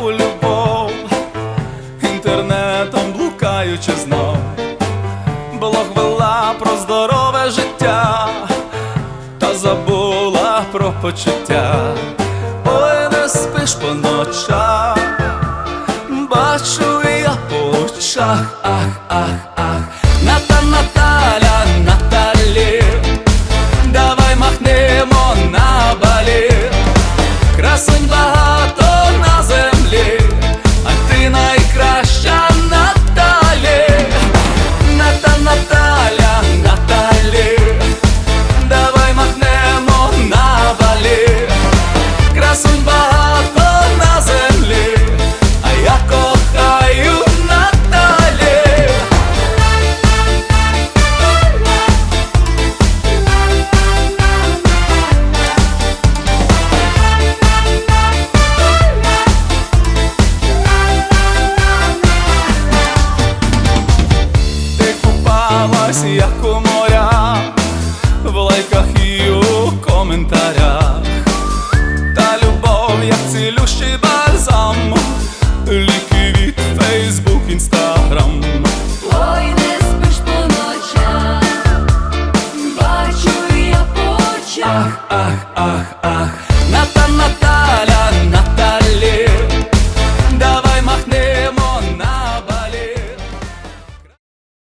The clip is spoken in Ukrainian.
у любов, інтернетом блукаючи знов, Блог вела про здорове життя, та забула про почуття, ой, не спиш по ночах, бачу я по очах, ах, ах. В лайках і у коментарях, та любов, як цілющий бальзам, ліки від Фейсбук, Інстаграм. Ой, не спиш по ночах, бачу я по очах. Ах, ах, ах, ах.